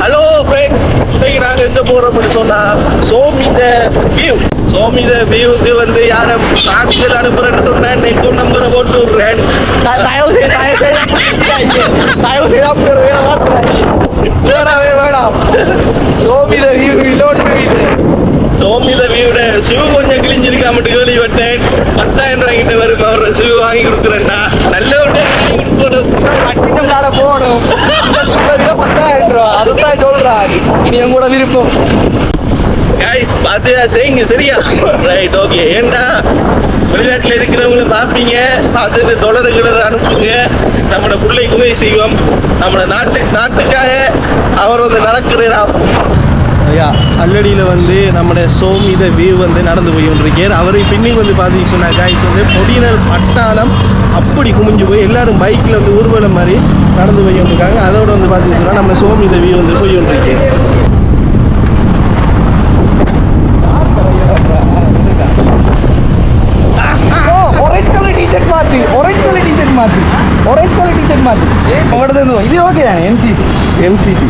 Hello friends இன்னைக்கு நாங்க எங்க போறோம்னு சொன்னா சோமித வியூ சோமித வியூக்கு வந்து யாரும் காசுகள் அனுப்புறேன்னு சொன்னேன் நெக்கும் நம்பரை போட்டு விடுறேன் தயவு செய்து தயவு செய்து தயவு செய்து அப்படி ஒரு வேலை வேணாவே வேணாம். சோமித வியூ இல்லோன்னு இது சோமித வியூட ஷூ கொஞ்சம் கிழிஞ்சிருக்கா மட்டும் கேள்விப்பட்டேன் பத்தாயிரம் ரூபாய்கிட்ட வரும் அவர் ஷூ வாங்கி கொடுக்குறேன்டா நல்ல ஒன்று போகணும். இந்த சுடரில பத்தாயிரம் ரூபா அதுதான் சொல்றான் இனி என் கூட விருப்பம். கைஸ் பார்த்து செய்யுங்க சரியா? ரைட் ஓகே ஏன்டா வெளிநாட்டில் இருக்கிறவங்கள பார்ப்பீங்க. பார்த்துட்டு தொடர்களை அனுப்புங்க. நம்மளோட பிள்ளைக்கு உதவி செய்வோம். நம்மளோட நாட்டு நாட்டுக்காக அவர் வந்து நடக்கிறா ஐயா கல்லடியில் வந்து நம்மளோட சோமித வியூ வந்து நடந்து போய் கொண்டிருக்கார் அவரை பின்னில் வந்து பார்த்தீங்கன்னு சொன்னா காய்ஸ் வந்து பொடியினர் பட்டாளம் அப்படி குமிஞ்சு போய் எல்லாரும் பைக்கில் வந்து ஊர்வலம் மாதிரி நடந்து போய் கொண்டிருக்காங்க. அதோட வந்து பார்த்தீங்கன்னு நம்ம சோமித வியூ வந்து போய் கொண்டிருக்கேன் t-shirt மாத்து. Orange color t-shirt மாத்து. உங்களது இது ஓகே தானே எம்சிசி எம்சிசி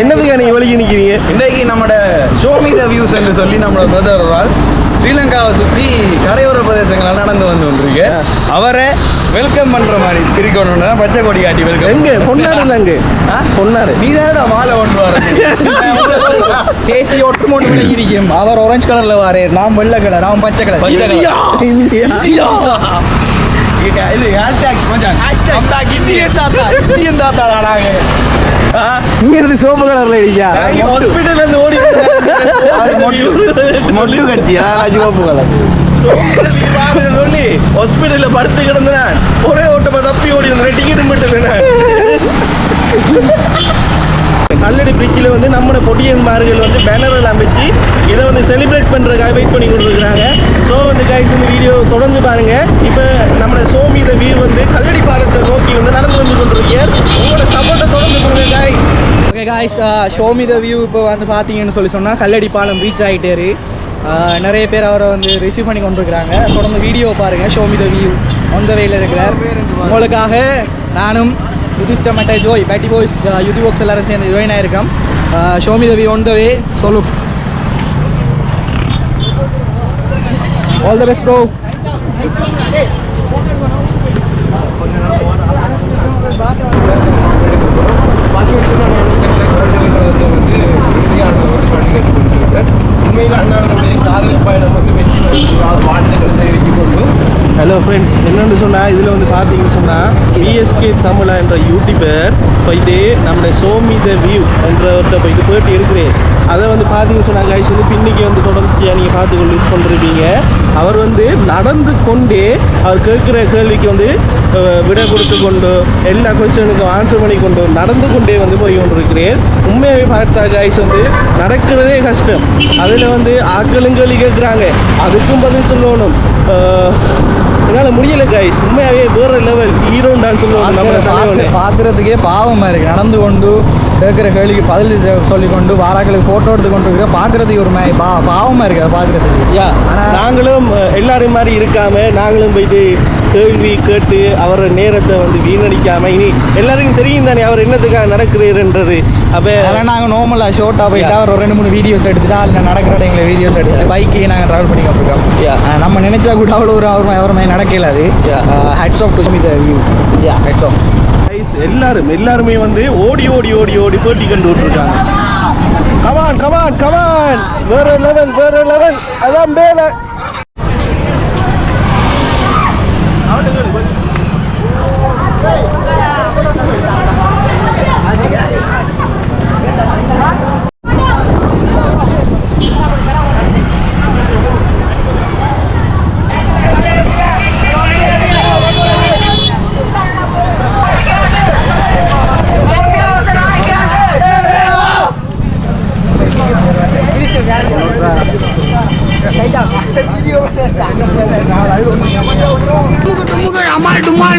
என்னதுக்கா நீங்கள் வலிக்கு நிற்கிறீங்க இன்றைக்கு நம்மளோட ஷோமி த வியூஸ் என்று சொல்லி நம்மளோட பிரதர் ஒரு ஆள் ஸ்ரீலங்காவை சுற்றி கரையோர பிரதேசங்களால் நடந்து வந்து கொண்டிருக்கு அவரை வெல்கம் பண்ற மாதிரி இருக்கணும்னா பச்சை கொடி காட்டி வெல்கம் எங்க? பொன்னாடுல அங்க பொன்னாடு. நீ தான் மாலை கொண்டு வர தேசிய ஒற்றுமொழி விளங்கியிருக்கும் அவர் orange கலர்ல வாரு. நாம் வெள்ளை கலர் அவன் பச்சை கலர் இது ஹேஷ்டாக் மச்சான் இந்தியன் தாத்தா இந்தியன் தாத்தாடா நாங்க இங்க இருந்து சோப்பு கலர்ல அடிக்கா ஹாஸ்பிடல்ல இருந்து ஓடி மொட்டு கட்சி. சிவப்பு கலர் சொல்லி ஹாஸ்பிடல்ல படுத்து கிடந்தேன் ஒரே ஓட்டமா தப்பி ஓடி வந்தேன். டிக்கெட் மட்டும் கல்லடி பிரிட்ஜில் வந்து நம்மளோட பொடியன்மார்கள் வந்து பேனர் எல்லாம் வச்சு வந்து செலிப்ரேட் பண்ணுறதுக்காக வெயிட் பண்ணி கொண்டிருக்கிறாங்க. ஸோ வந்து கைஸ் இந்த வீடியோ தொடர்ந்து பாருங்க. இப்போ நம்மளோட சோமி த வீர் வந்து கல்லடி பாலத்தை நோக்கி வந்து நடந்து வந்து கொண்டிருக்கார் உங்களோட சப்போர்ட்டை தொடர்ந்து கொடுங்க guys okay guys show me the view இப்போ வந்து பார்த்தீங்கன்னு சொல்லி சொன்னால் கல்லடி பாலம் ரீச் ஆகிட்டாரு நிறைய பேர் அவரை வந்து ரிசீவ் பண்ணி கொண்டிருக்கிறாங்க. தொடர்ந்து வீடியோ பாருங்கள் show me the view on the வேல இருக்கிறார் உங்களுக்காக நானும் யுதிஷ்ட மட்டை ஜோய் பேட்டி பாய்ஸ் யுதி பாக்ஸ் எல்லாரும் சேர்ந்து join ஆயிருக்கோம். Show me the view on the way சொல்லு ஆல் த பெஸ்ட் ப்ரோ உண்மையில் அண்ணாவுடைய சாதனை பயணம் வந்து வெற்றி பெற்று வாழ்த்துக்களை கொண்டு ஹலோ ஃப்ரெண்ட்ஸ் என்னென்னு சொன்னால் இதில் வந்து பார்த்தீங்கன்னு சொன்னால் பிஎஸ்கே தமிழா என்ற யூடியூபர் போயிட்டு நம்முடைய சோமி த வியூ என்ற என்றவர்கிட்ட போயிட்டு போயிட்டு இருக்கிறேன். அதை வந்து பார்த்தீங்கன்னு சொன்னால் கைஸ் வந்து பின்னிக்கு வந்து தொடர்ச்சியாக நீங்கள் பார்த்து கொண்டு யூஸ் பண்ணிருப்பீங்க. அவர் வந்து நடந்து கொண்டே அவர் கேட்குற கேள்விக்கு வந்து விட விடை கொடுத்து கொண்டு எல்லா கொஸ்டினுக்கும் ஆன்சர் பண்ணி கொண்டு நடந்து கொண்டே வந்து போய் கொண்டிருக்கிறேன். உண்மையாகவே பார்த்தா கைஸ் வந்து நடக்கிறதே கஷ்டம். அதில் வந்து ஆட்களும் கேள்வி கேட்குறாங்க. அதுக்கும் பதில் சொல்லணும். என்னால் முடியல கைஸ் உண்மையாகவே வேற லெவல் ஹீரோன்னு சொல்லுவாங்க நம்ம தலைவனே. பார்க்கறதுக்கே பாவமா இருக்கு. நடந்து கொண்டு கேட்குற கேள்விக்கு பதில் சொ- சொல்லிக் கொண்டு வாராக்களுக்கு ஃபோட்டோ எடுத்து கொண்டு இருக்க பார்க்கறதுக்கு ஒரு மா- பா பாவமா இருக்கு அதை பார்க்கறதுக்கு. யா நாங்களும் எல்லாரும் மாதிரி இருக்காம நாங்களும் போயிட்டு கேள்வி கேட்டு அவரோட நேரத்தை வந்து வீணடிக்காம இனி எல்லாருக்கும் தெரியும் தானே அவர் என்னத்துக்காக நடக்கிறதுன்றது அப்போ அதெல்லாம் நாங்கள் நார்மலாக ஷோர்ட்டாக போயிட்டா ஒரு ரெண்டு மூணு வீடியோஸ் எடுத்துட்டு அதில் நடக்கிற இடங்களை வீடியோஸ் எடுத்துட்டு பைக்கே நாங்கள் ட்ராவல் பண்ணி கொண்டிருக்கோம் Yeah. ஆஹ் நம்ம நினைச்சா கூட அவ்வளோ ஒரு அவர் அவர் மாதிரி நடக்கல அது. Hats off to you yeah hats off எல்லாரும் எல்லாருமே வந்து ஓடி ஓடி ஓடி ஓடி போட்டி கண்டு விட்டுருக்காங்க. Come on come on come on வேற லெவல் வேற லெவல் அதான் மேல. আমার ডুমাল